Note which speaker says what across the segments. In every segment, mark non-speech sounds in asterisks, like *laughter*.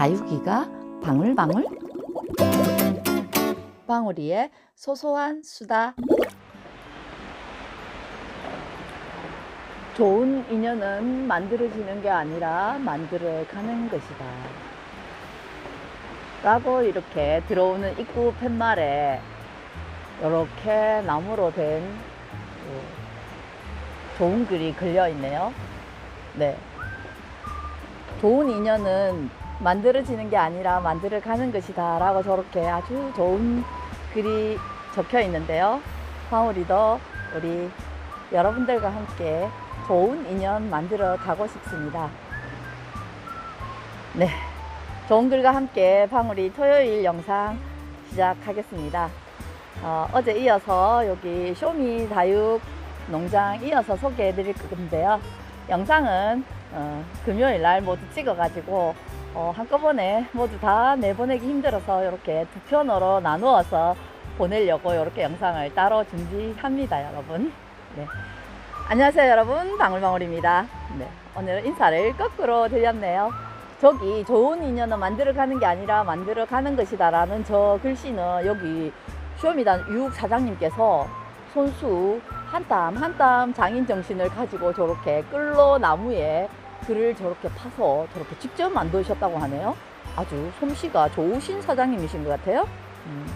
Speaker 1: 다육이가 방울방울 방울이의 소소한 수다 좋은 인연은 만들어지는 게 아니라 만들어가는 것이다 라고 이렇게 들어오는 입구 팻말에 이렇게 나무로 된 어, 좋은 글이 걸려 있네요. 네. 좋은 인연은 만들어지는 게 아니라 만들어가는 것이다 라고 저렇게 아주 좋은 글이 적혀 있는데요. 방울이도 우리 여러분들과 함께 좋은 인연 만들어 가고 싶습니다. 네. 좋은 글과 함께 방울이 토요일 영상 시작하겠습니다. 어, 어제 이어서 여기 쇼미 다육 농장 이어서 소개해 드릴 건데요. 영상은 어, 금요일 날 모두 찍어 가지고 어, 한꺼번에 모두 다 내보내기 힘들어서 이렇게 두 편으로 나누어서 보내려고 이렇게 영상을 따로 준비합니다, 여러분. 네. 안녕하세요, 여러분. 방울방울입니다. 네. 오늘 인사를 거꾸로 드렸네요. 저기 좋은 인연은 만들어 가는 게 아니라 만들어 가는 것이다 라는 저 글씨는 여기 쇼미단 유욱 사장님께서 손수 한 땀 한 땀 장인 정신을 가지고 저렇게 끌로 나무에 글을 저렇게 파서 저렇게 직접 만드셨다고 하네요. 아주 솜씨가 좋으신 사장님이신 것 같아요. 음.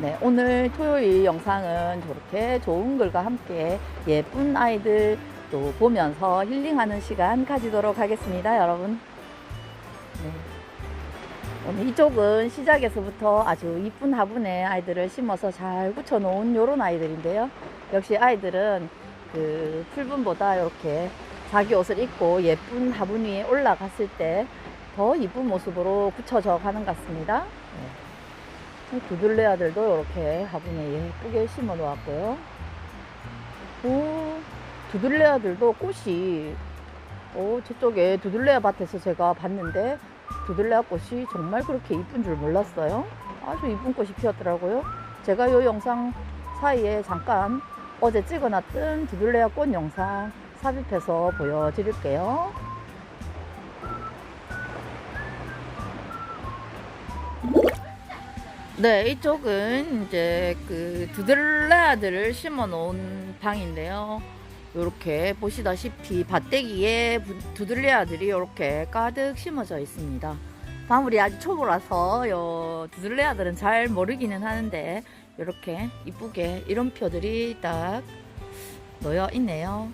Speaker 1: 네, 오늘 토요일 영상은 저렇게 좋은 글과 함께 예쁜 아이들 또 보면서 힐링하는 시간 가지도록 하겠습니다, 여러분. 네. 오늘 이쪽은 시작에서부터 아주 이쁜 화분에 아이들을 심어서 잘 붙여 놓은 요런 아이들인데요. 역시 아이들은 그 풀분보다 이렇게 자기 옷을 입고 예쁜 화분 위에 올라갔을 때 더 이쁜 모습으로 굳혀져 가는 것 같습니다. 네. 두들레아들도 이렇게 화분에 예쁘게 심어 놓았고요. 오, 두들레아들도 꽃이 오, 저쪽에 두들레아 밭에서 제가 봤는데 두들레아 꽃이 정말 그렇게 이쁜 줄 몰랐어요. 아주 이쁜 꽃이 피었더라고요. 제가 이 영상 사이에 잠깐 어제 찍어놨던 두들레아 꽃 영상 삽입해서 보여드릴게요. 네, 이쪽은 이제 그 두들레아들을 심어 놓은 방인데요. 이렇게 보시다시피 밭대기에 부- 두들레아들이 이렇게 가득 심어져 있습니다. 방울이 아주 초보라서 요 두들레아들은 잘 모르기는 하는데 이렇게 이쁘게 이름표들이 딱 놓여 있네요.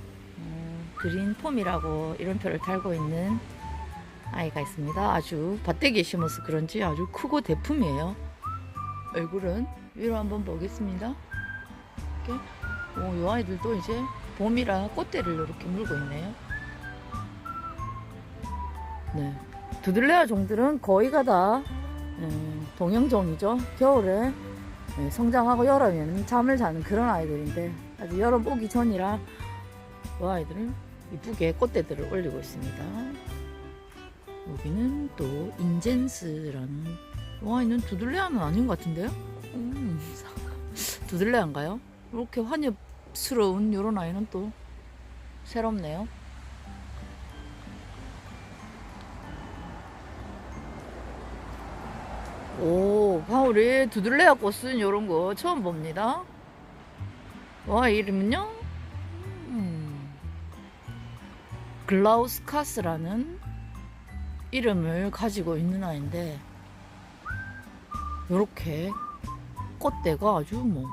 Speaker 1: 음, 그린 폼이라고 이름표를 달고 있는 아이가 있습니다. 아주 밭대기에 심어서 그런지 아주 크고 대품이에요. 얼굴은 위로 한번 보겠습니다. 이렇게 오, 이 아이들도 이제 봄이라 꽃대를 이렇게 물고 있네요. 네. 두들레아 종들은 거의가 다 음, 동형종이죠. 겨울에 네, 성장하고 여름에는 잠을 자는 그런 아이들인데 아직 여름 오기 전이라 이 아이들은 이쁘게 꽃대들을 올리고 있습니다. 여기는 또 인젠스라는 이 아이는 두들레아는 아닌 것 같은데요? 음, *laughs* 두들레아인가요? 이렇게 환엽스러운 이런 아이는 또 새롭네요. 오, 바울이 두들레아 꽃은 이런 거 처음 봅니다. 와, 이름은요? 글라우스카스라는 이름을 가지고 있는 아이인데, 요렇게 꽃대가 아주 뭐,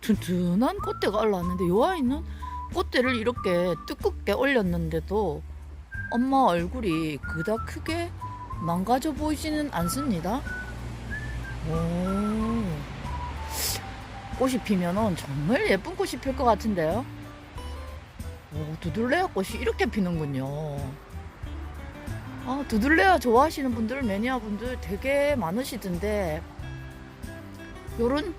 Speaker 1: 튼튼한 꽃대가 올라왔는데, 요 아이는 꽃대를 이렇게 두껍게 올렸는데도 엄마 얼굴이 그닥 크게 망가져 보이지는 않습니다. 오. 꽃이 피면은 정말 예쁜 꽃이 필 것 같은데요. 오, 두들레아 꽃이 이렇게 피는군요. 아, 두들레아 좋아하시는 분들, 매니아 분들 되게 많으시던데, 요런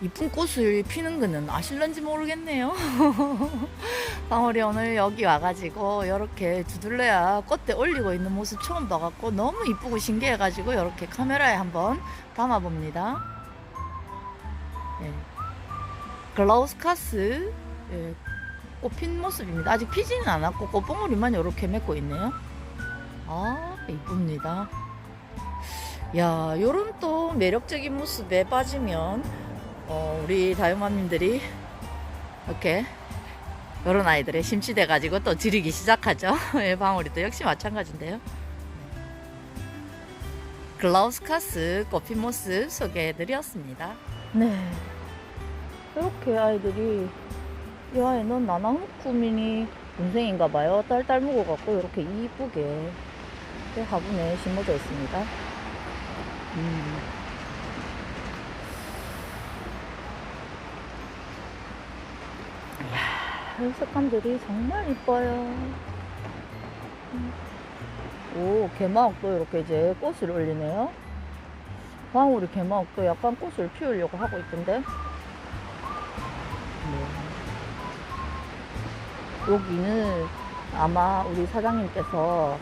Speaker 1: 이쁜 꽃을 피는 거는 아실런지 모르겠네요. *laughs* 방울이 오늘 여기 와가지고 이렇게 두들레아 꽃대 올리고 있는 모습 처음 봐갖고 너무 이쁘고 신기해가지고 이렇게 카메라에 한번 담아봅니다. 예. 글라우스카스 예, 꽃핀 모습입니다. 아직 피지는 않았고 꽃봉오리만 이렇게 맺고 있네요. 아 이쁩니다. 야, 요런 또 매력적인 모습에 빠지면 어, 우리 다육맘님들이 이렇게 요런 아이들의 심취돼 가지고 또 지르기 시작하죠. *laughs* 예, 방울이도 역시 마찬가지인데요. 글라우스카스 꽃핀 모습 소개해드렸습니다. 네. 이렇게 아이들이 이 아이는 나나후쿠민이 동생인가 봐요. 딸딸 먹어갖고 이렇게 이쁘게 화분에 심어져 있습니다. 음. 이야, 이 색감들이 정말 이뻐요. 음. 오, 개마옥도 이렇게 이제 꽃을 올리네요. 방울이 개마옥도 약간 꽃을 피우려고 하고 있던데. 여기는 아마 우리 사장님께서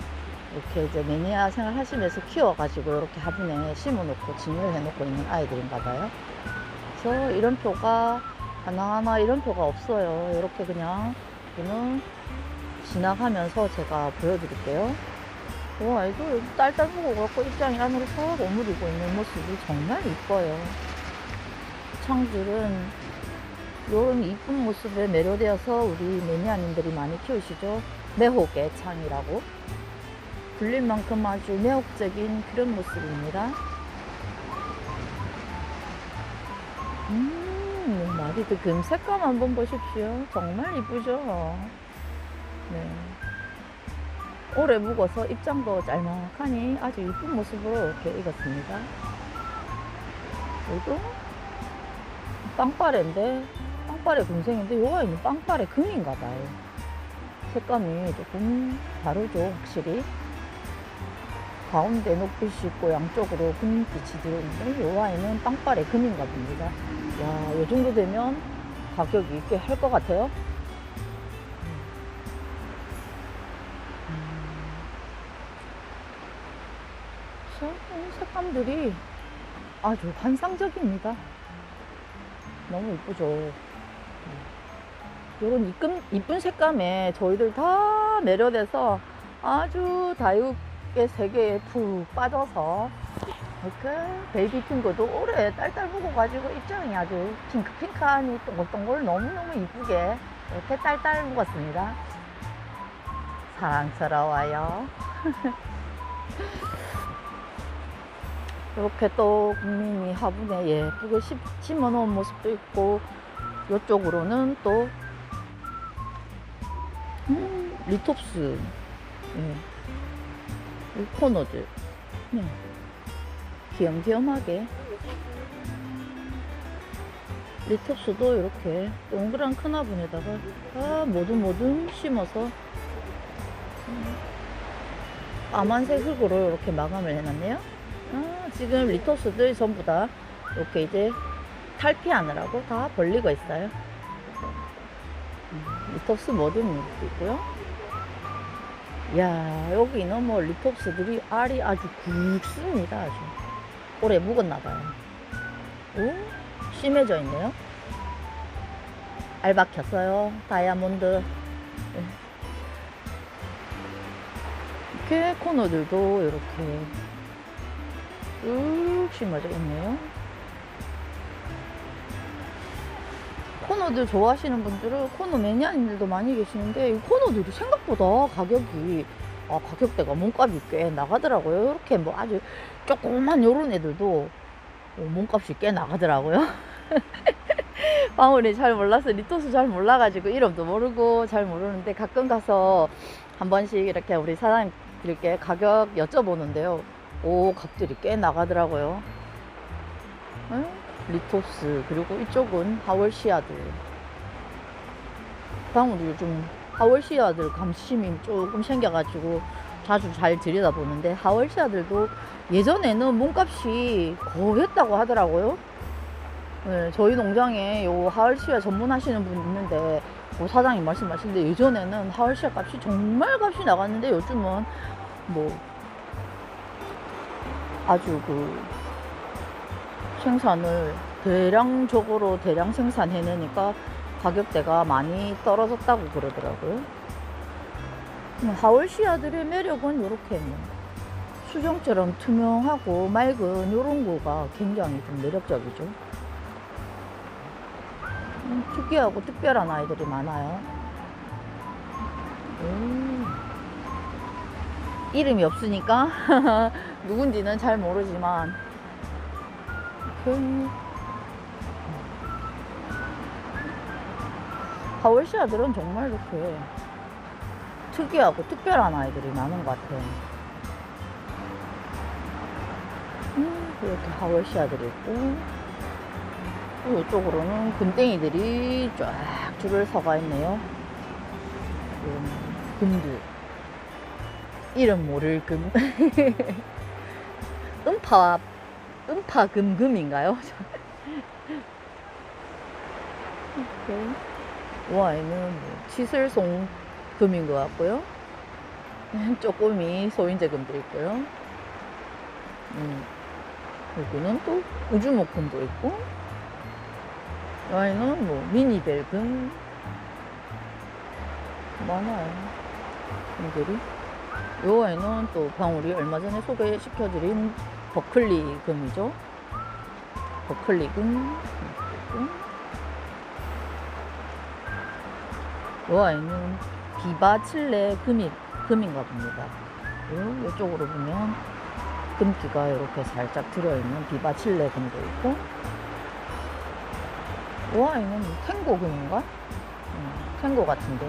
Speaker 1: 이렇게 이제 매니아 생활 하시면서 키워가지고 이렇게 화분에 심어놓고 진열을 해놓고 있는 아이들인가 봐요. 그래서 이런 표가 하나하나 이런 표가 없어요. 이렇게 그냥 저는 지나가면서 제가 보여드릴게요. 와, 아이도 딸딸 먹어갖고 입장이 안으로 싹 오므리고 있는 모습이 정말 이뻐요. 창들은 이런 이쁜 모습에 매료되어서 우리 매니아님들이 많이 키우시죠. 매혹의 창이라고. 불릴 만큼 아주 매혹적인 그런 모습입니다. 음, 마리드 금 색감 한번 보십시오. 정말 이쁘죠? 네. 오래 묵어서 입장도 짤막하니 아주 이쁜 모습으로 이렇게 익었습니다. 여기도 빵빠레인데, 빵빠레 금생인데, 요 아이는 빵빠레 금인가 봐요. 색감이 조금 다르죠, 확실히. 가운데 녹빛이 있고 양쪽으로 금빛이 들어있는데 요 아이는 빵빠레 금인가 봅니다. 야, 요 정도 되면 가격이 꽤 할 것 같아요. 그래서 이 색감들이 아주 환상적입니다. 너무 이쁘죠. 이런 이쁜, 이쁜 색감에 저희들 다 매료돼서 아주 다육의 세계에 푹 빠져서 이렇게 베이비 핑크도 오래 딸딸 묵어가지고 입장이 아주 핑크핑크하니 동글동글 너무너무 이쁘게 이렇게 딸딸 묵었습니다. 사랑스러워요. *laughs* 이렇게 또 국민이 화분에 예쁘게 심- 심어놓은 모습도 있고 이쪽으로는 또 음, 리톱스 예. 이 코너들 네. 귀염귀염하게 리톱스도 이렇게 동그란 큰 화분에다가 다 모든 심어서 음, 까만색 흙으로 이렇게 마감을 해놨네요. 아, 지금 리토스들 전부 다 이렇게 이제 탈피하느라고 다 벌리고 있어요. 음, 리토스 모든 것도 있고요. 야 여기는 뭐 리톱스들이 알이 아주 굵습니다. 아주 오래 묵었나봐요. 오 심해져 있네요. 알 박혔어요. 다이아몬드. 네. 이렇게 코너들도 이렇게 쭉 심어져 있네요. 코너들 좋아하시는 분들은 코너 매니아님들도 많이 계시는데 이 코너들이 생각보다 가격이 아, 가격대가 몸값이 꽤 나가더라고요. 이렇게 뭐 아주 조그만 요런 애들도 어, 몸값이 꽤 나가더라고요. *laughs* 방울이 잘 몰라서 리토스 잘 몰라가지고 이름도 모르고 잘 모르는데 가끔 가서 한 번씩 이렇게 우리 사장님들께 가격 여쭤보는데요. 오, 값들이 꽤 나가더라고요. 응? 리토스, 그리고 이쪽은 하월시아들. 방울이 요즘 하월시아들 감심이 조금 생겨가지고 자주 잘 들여다보는데 하월시아들도 예전에는 몸값이 거했다고 하더라고요. 네, 저희 농장에 요 하월시아 전문하시는 분 있는데 그 사장님 말씀하시는데 예전에는 하월시아 값이 정말 값이 나갔는데 요즘은 뭐 아주 그 생산을 대량적으로 대량 생산해내니까 가격대가 많이 떨어졌다고 그러더라고요. 음, 하월시아들의 매력은 이렇게 뭐 수정처럼 투명하고 맑은 요런 거가 굉장히 좀 매력적이죠. 음, 특이하고 특별한 아이들이 많아요. 오. 이름이 없으니까 *laughs* 누군지는 잘 모르지만 이렇게 하월시 아들은 정말 이렇게 특이하고 특별한 아이들이 많은 것 같아요. 음, 이렇게 하월시 아들이 있고 또 이쪽으로는 금땡이들이 쫙 줄을 서가 있네요. 음, 금두 이름 모를 금 *laughs* 음파 음파 금금인가요? 이렇게 *laughs* 와이는 뭐 치슬송 금인 것 같고요. 쪼꼬미 소인제금도 있고요. 음, 여기는 또 우주목금도 있고, 여기는 뭐 미니벨금 많아요. 금들이. 요 아이는 또 방울이 얼마 전에 소개시켜드린 버클리 금이죠. 버클리 금. 요 아이는 비바 칠레 금이, 금인가 봅니다. 요, 요쪽으로 보면 금기가 이렇게 살짝 들어있는 비바 칠레 금도 있고, 요 아이는 탱고 금인가? 음, 탱고 같은데.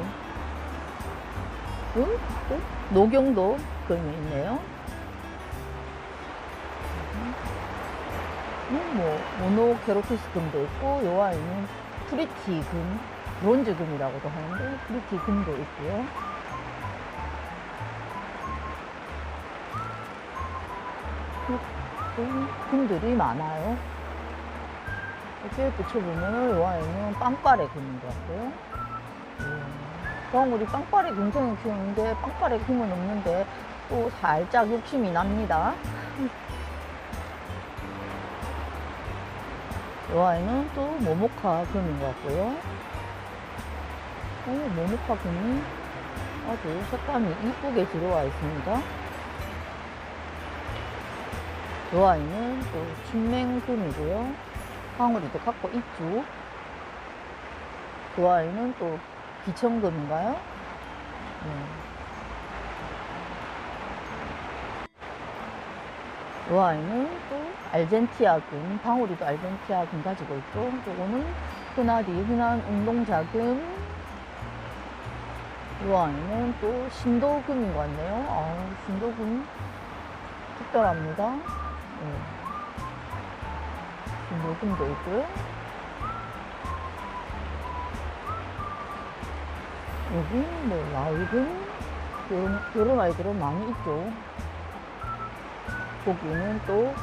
Speaker 1: 요, 또 녹용도 금이 있네요. 뭐, 모노케로티스 금도 있고, 요 아이는 프리티 금, 브론즈 금이라고도 하는데 프리티 금도 있고요. 이렇게 금들이 많아요. 이렇게 붙여보면 이 아이는 빵빠레 금인 것 같고요. 그럼 우리 빵빠레 금생을 키우는데 빵빠레 금은 없는데 또 살짝 욕심이 납니다. 이 아이는 또 모모카 금인 것 같고요. 오, 모모카 금이 아주 색감이 이쁘게 들어와 있습니다. 이 아이는 또 진맹금이고요. 방울이도 갖고 있죠. 이 아이는 또 비천금인가요? 네. 이 아이는 또 알젠티아금, 방울이도 알젠티아금 가지고 있죠. 요거는 흔하디 흔한 운동자금. 이 아이는 또 신도금인 것 같네요. 아, 신도금 특별합니다. 네. 신도금도 있고요. 여기 뭐 라이금 요런, 요런 아이들은 많이 있죠. 거기는 또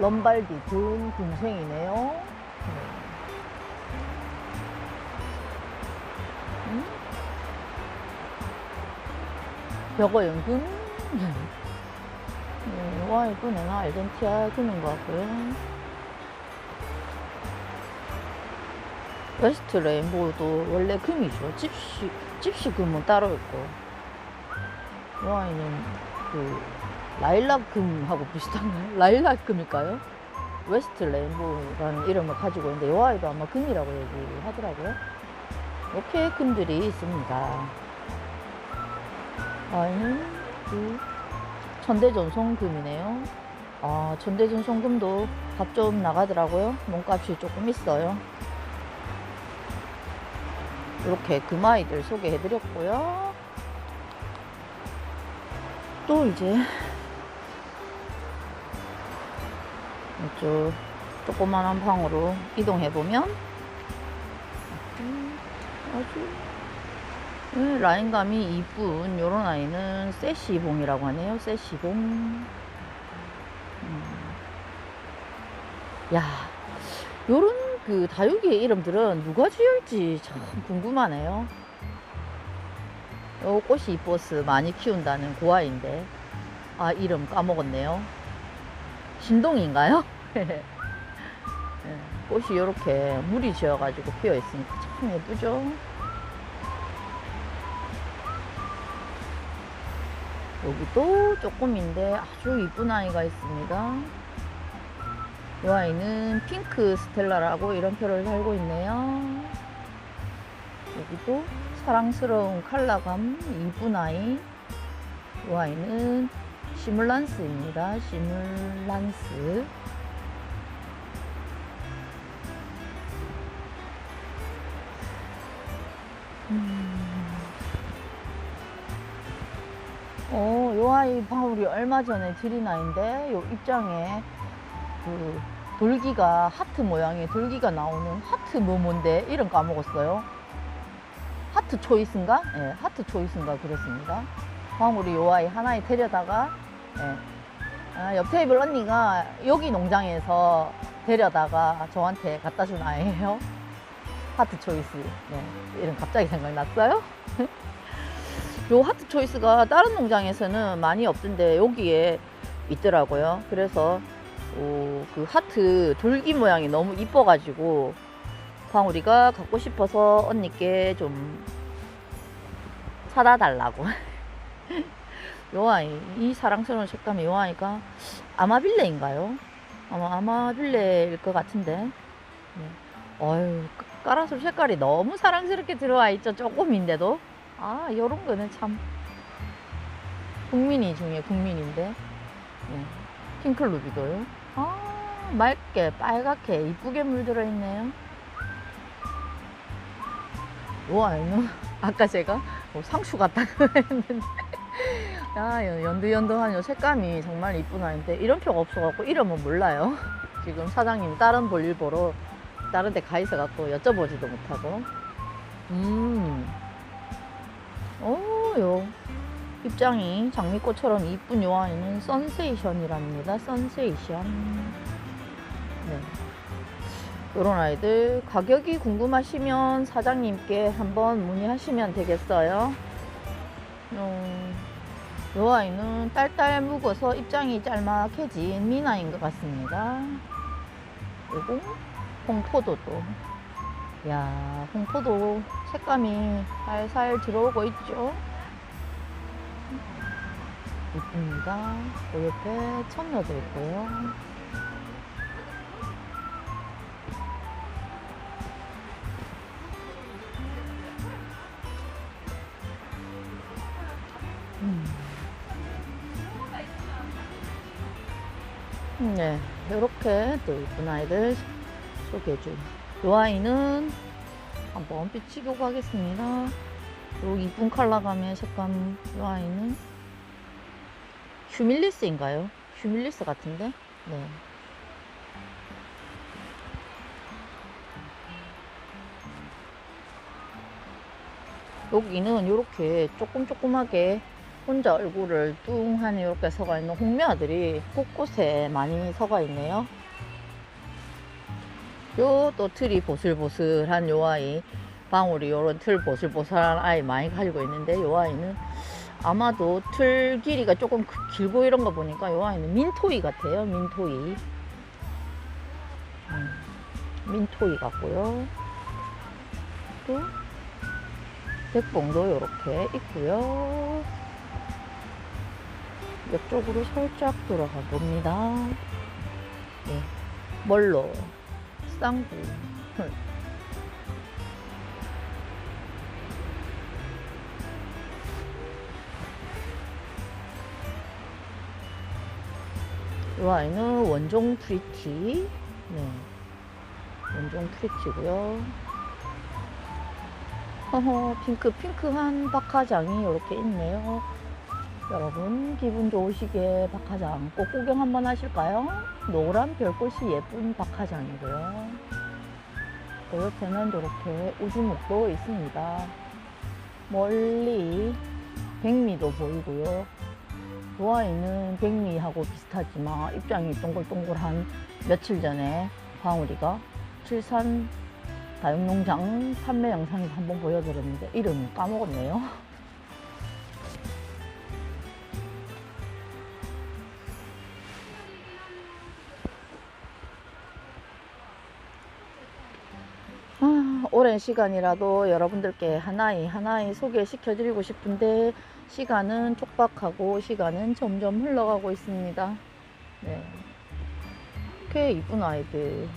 Speaker 1: 럼발디 금 금생이네요. 네. 음? 벽어 연금 네, 와 이거 내가 알덴티아 금인 것 같고요. 웨스트 레인보우도 원래 금이죠. 집시, 집시 금은 따로 있고. 이 아이는 그, 라일락 금하고 비슷한가요? *laughs* 라일락 금일까요? 웨스트 레인보우라는 이름을 가지고 있는데, 이 아이도 아마 금이라고 얘기를 하더라고요. 이렇게 금들이 있습니다. 아이는 그, 천대전송 금이네요. 아, 천대전송 금도 값 좀 나가더라고요. 몸값이 조금 있어요. 이렇게 금아이들 소개해드렸고요. 또 이제 이쪽 조그만한 방으로 이동해 보면 아주 네, 라인감이 이쁜 요런 아이는 세시봉이라고 하네요. 세시봉. 음. 야, 요런 그 다육이의 이름들은 누가 지을지 참 궁금하네요. 요 꽃이 이뻐스 많이 키운다는 고아인데 아 이름 까먹었네요. 신동인가요? *laughs* 네, 꽃이 이렇게 물이 지어가지고 피어 있으니까 참 예쁘죠. 여기도 조금인데 아주 이쁜 아이가 있습니다. 이 아이는 핑크 스텔라라고 이런 표를 달고 있네요. 여기도 사랑스러운 컬러감 이쁜 아이. 이 아이는 시뮬란스입니다. 시뮬란스. 음. 어, 요 아이 바울이 얼마 전에 드린 아이인데 요 입장에 그 돌기가 하트 모양의 돌기가 나오는 하트 뭐 뭔데 이름 까먹었어요. 하트 초이스인가? 예, 하트 초이스인가 그렇습니다. 방울이 요 아이 하나에 데려다가 예. 아, 옆 테이블 언니가 여기 농장에서 데려다가 저한테 갖다 준 아이예요. 하트 초이스. 네, 이름 갑자기 생각났어요. *laughs* 요 하트 초이스가 다른 농장에서는 많이 없던데 여기에 있더라고요. 그래서 어, 그 하트 돌기 모양이 너무 이뻐가지고 방울이가 갖고 싶어서 언니께 좀 사다 달라고. *laughs* 요 아이, 이 사랑스러운 색감의 요 아이가 아마빌레인가요? 아마 아마빌레일 것 같은데. 네. 어휴, 까라솔 색깔이 너무 사랑스럽게 들어와 있죠. 조금인데도. 아, 요런 거는 참. 국민이 중에 국민인데. 네. 핑클루비도요. 아, 맑게, 빨갛게, 이쁘게 물들어 있네요. 요 아이는, 아까 제가 뭐 상추 같다고 *laughs* 했는데. 야, 연두연두한 요 색감이 정말 이쁜 아이인데, 이런 표가 없어갖고 이름은 몰라요. *laughs* 지금 사장님 다른 볼일 보러 다른 데 가 있어갖고 여쭤보지도 못하고. 음. 오, 요. 입장이 장미꽃처럼 이쁜 요 아이는 선세이션이랍니다. 선세이션. 네. 요런 아이들 가격이 궁금하시면 사장님께 한번 문의하시면 되겠어요. 요, 요 아이는 딸딸 묵어서 입장이 짤막해진 미나인 것 같습니다. 요거 홍포도도. 야, 홍포도 색감이 살살 들어오고 있죠. 이쁩니다. 그 옆에 천녀도 있고요. 네, 이렇게 또 이쁜 아이들 소개해준 이 아이는 한번 비치고 가겠습니다. 요 이쁜 컬러감의 색감 이 아이는 휴밀리스인가요? 휴밀리스 같은데? 네. 여기는 이렇게 조금 조그맣게 혼자 얼굴을 뚱하니 이렇게 서가 있는 홍매아들이 곳곳에 많이 서가 있네요. 요 또 틀이 보슬보슬한 요 아이 방울이 요런 틀 보슬보슬한 아이 많이 가지고 있는데 요 아이는 아마도 틀 길이가 조금 크- 길고 이런 거 보니까 요 아이는 민토이 같아요 민토이. 음, 민토이 같고요. 또 백봉도 이렇게 있고요 옆쪽으로 살짝 들어가 봅니다 네. 멀로 쌍구 *laughs* 이 아이는 원종 프리티 네. 원종 프리티고요 허허 핑크 핑크한 박하장이 이렇게 있네요 여러분 기분 좋으시게 박하장 꼭 구경 한번 하실까요? 노란 별꽃이 예쁜 박하장이고요 그 옆에는 이렇게 우주목도 있습니다 멀리 백미도 보이고요 이 아이는 백미하고 비슷하지만 입장이 동글동글한 며칠 전에 방울이가 칠산 다육농장 판매 영상에서 한번 보여드렸는데 이름 까먹었네요. 오랜 시간이라도 여러분들께 하나이 하나이 소개시켜 드리고 싶은데 시간은 촉박하고 시간은 점점 흘러가고 있습니다. 네. 꽤 이쁜 아이들.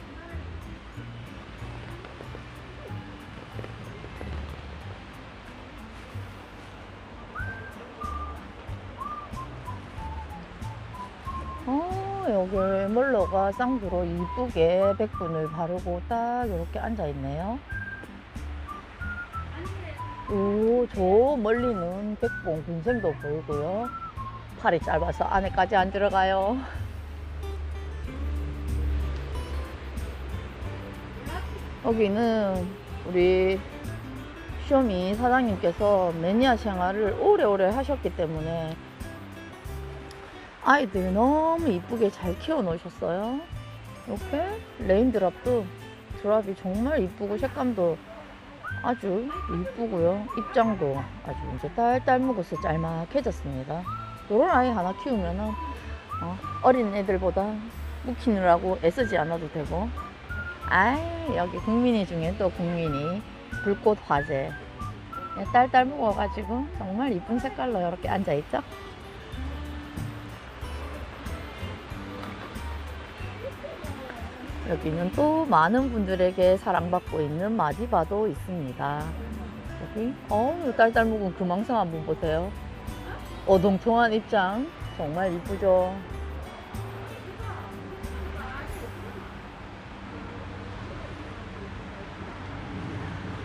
Speaker 1: 어, 여기 멀로가 쌍두로 이쁘게 백분을 바르고 딱 이렇게 앉아 있네요. 오, 저 멀리는 백봉 군생도 보이고요. 팔이 짧아서 안에까지 안 들어가요. 여기는 우리 쇼미 사장님께서 매니아 생활을 오래오래 하셨기 때문에 아이들 너무 이쁘게 잘 키워 놓으셨어요. 이렇게 레인 드랍도 드랍이 정말 이쁘고 색감도 아주 이쁘고요. 입장도 아주 이제 딸딸 먹어서 짤막해졌습니다. 이런 아이 하나 키우면은 어, 어린 애들보다 묵히느라고 애쓰지 않아도 되고. 아이 여기 국민이 중에 또 국민이 불꽃 화재 네, 딸딸 먹어가지고 정말 이쁜 색깔로 이렇게 앉아 있죠. 여기는 또 많은 분들에게 사랑받고 있는 마디바도 있습니다. 여기, 어우, 딸딸 묵은 금왕성 한번 보세요. 어동통한 입장. 정말 이쁘죠?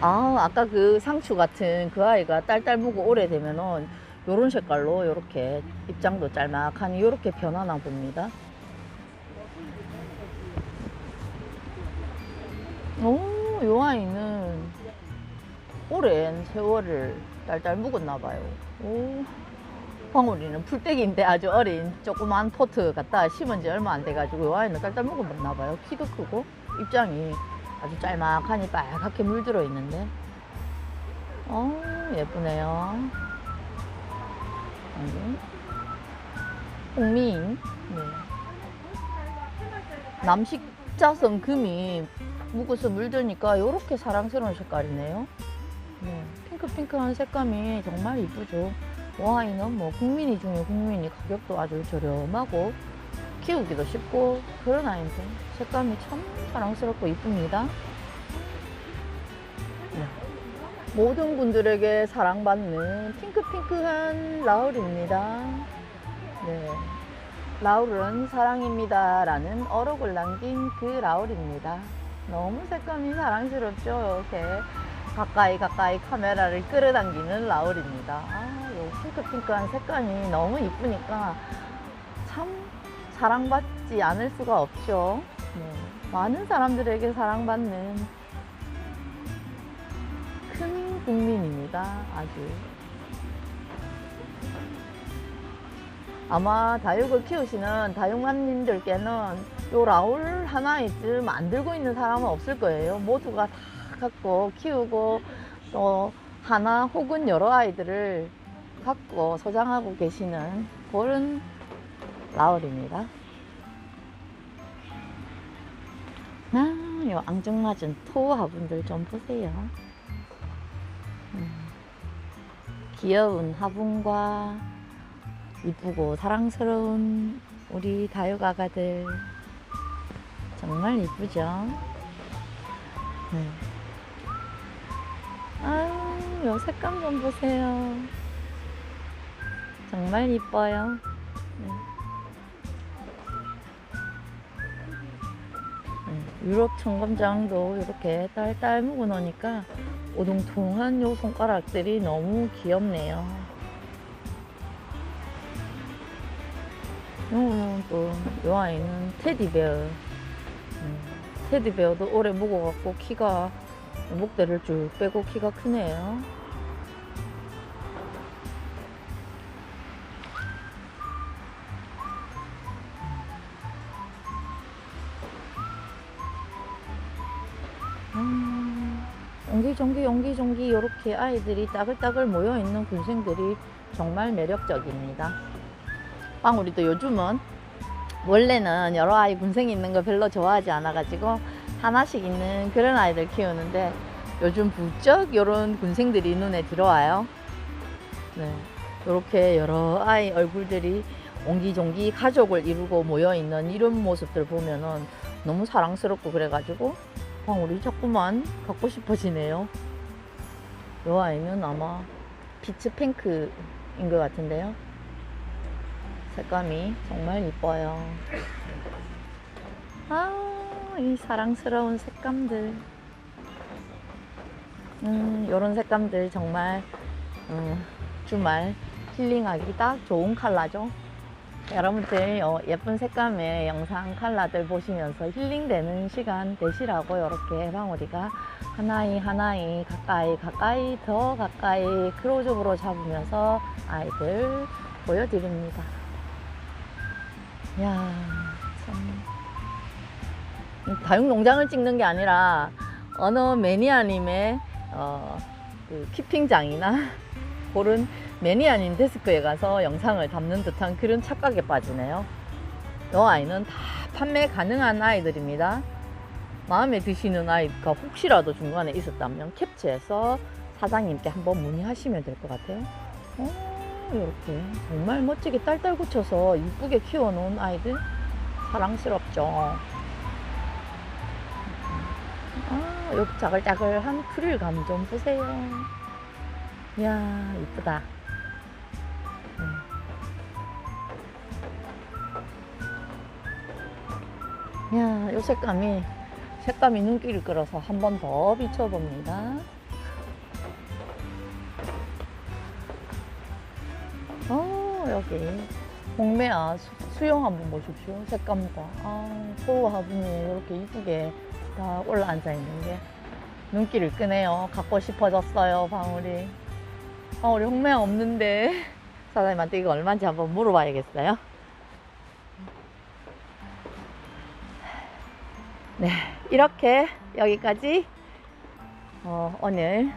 Speaker 1: 아, 아까 그 상추 같은 그 아이가 딸딸 묵고 오래되면은 요런 색깔로 요렇게 입장도 짤막하니 요렇게 변하나 봅니다. 요 아이는 오랜 세월을 딸딸 묵었나 봐요. 오, 방울이는 풀떼기인데 아주 어린 조그만 포트 갖다 심은 지 얼마 안 돼가지고 요 아이는 딸딸 묵었나 봐요. 키도 크고 입장이 아주 짤막하니 빨갛게 물들어 있는데. 어, 예쁘네요. 홍민. 네. 남식자성 금이 묵어서 물드니까 이렇게 사랑스러운 색깔이네요. 네. 핑크핑크한 색감이 정말 이쁘죠. 와이는 뭐 국민이 중에 국민이 가격도 아주 저렴하고 키우기도 쉽고 그런 아이인데 색감이 참 사랑스럽고 이쁩니다. 네. 모든 분들에게 사랑받는 핑크핑크한 라울입니다. 네. 라울은 사랑입니다. 라는 어록을 남긴 그 라울입니다. 너무 색감이 사랑스럽죠. 이렇게 가까이 가까이 카메라를 끌어당기는 라울입니다. 아, 요 핑크핑크한 색감이 너무 이쁘니까 참 사랑받지 않을 수가 없죠. 네. 많은 사람들에게 사랑받는 큰 국민입니다. 아주. 아마 다육을 키우시는 다육맘님들께는 요 라울 하나쯤 만들고 있는 사람은 없을 거예요. 모두가 다 갖고 키우고 또 하나 혹은 여러 아이들을 갖고 소장하고 계시는 그런 라울입니다. 아, 요 앙증맞은 토 화분들 좀 보세요. 음, 귀여운 화분과 이쁘고 사랑스러운 우리 다육 아가들 정말 이쁘죠? 네. 아유, 요 색감 좀 보세요. 정말 이뻐요. 네. 네, 유럽 청검장도 이렇게 딸딸 묵어 놓으니까 오동통한 요 손가락들이 너무 귀엽네요. 요거는 또, 요 아이는 테디베어. 음, 테디베어도 오래 묵어갖고 키가, 목대를 쭉 빼고 키가 크네요. 음, 옹기종기 옹기종기 이렇게 아이들이 따글따글 모여있는 군생들이 정말 매력적입니다. 빵우리도 요즘은 원래는 여러 아이 군생이 있는 거 별로 좋아하지 않아가지고 하나씩 있는 그런 아이들 키우는데 요즘 부쩍 이런 군생들이 눈에 들어와요. 네. 이렇게 여러 아이 얼굴들이 옹기종기 가족을 이루고 모여 있는 이런 모습들 보면은 너무 사랑스럽고 그래가지고 방울이 자꾸만 갖고 싶어지네요. 이 아이는 아마 핑크인 것 같은데요. 색감이 정말 이뻐요. 아, 이 사랑스러운 색감들. 음, 요런 색감들 정말, 음, 주말 힐링하기 딱 좋은 컬러죠. 여러분들 어, 예쁜 색감의 영상 컬러들 보시면서 힐링되는 시간 되시라고 이렇게 방울이가 하나이 하나이 가까이 가까이 더 가까이 클로즈업으로 잡으면서 아이들 보여드립니다. 야 참. 이 다육농장을 찍는 게 아니라 어느 매니아님의 어, 그 키핑장이나 *laughs* 그런 매니아님 데스크에 가서 영상을 담는 듯한 그런 착각에 빠지네요. 이 아이는 다 판매 가능한 아이들입니다. 마음에 드시는 아이가 혹시라도 중간에 있었다면 캡처해서 사장님께 한번 문의하시면 될 것 같아요. 어, 이렇게 정말 멋지게 딸딸 붙여서 이쁘게 키워놓은 아이들 사랑스럽죠. 아, 여기 자글자글한 프릴감 좀 보세요. 이야, 이쁘다. 음. 이야, 요 색감이, 색감이 눈길을 끌어서 한 번 더 비춰봅니다. 여기. 홍매아 수, 수영 한번 보십시오. 색감과. 아, 소우 화분에 이렇게 이쁘게 다 올라앉아 있는 게 눈길을 끄네요. 갖고 싶어졌어요, 방울이. 방울이 홍매아 없는데 *laughs* 사장님한테 이거 얼마인지 한번 물어봐야겠어요. 네, 이렇게 여기까지 어, 오늘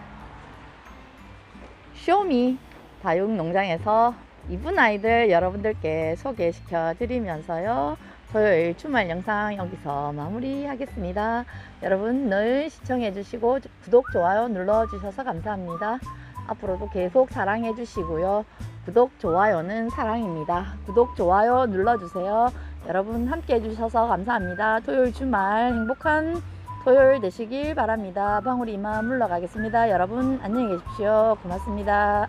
Speaker 1: 쇼미 다육 농장에서 이쁜 아이들 여러분들께 소개시켜 드리면서요. 토요일 주말 영상 여기서 마무리하겠습니다. 여러분 늘 시청해 주시고 구독, 좋아요 눌러 주셔서 감사합니다. 앞으로도 계속 사랑해 주시고요. 구독, 좋아요는 사랑입니다. 구독, 좋아요 눌러 주세요. 여러분 함께 해 주셔서 감사합니다. 토요일 주말 행복한 토요일 되시길 바랍니다. 방울이 이만 물러가겠습니다. 여러분 안녕히 계십시오. 고맙습니다.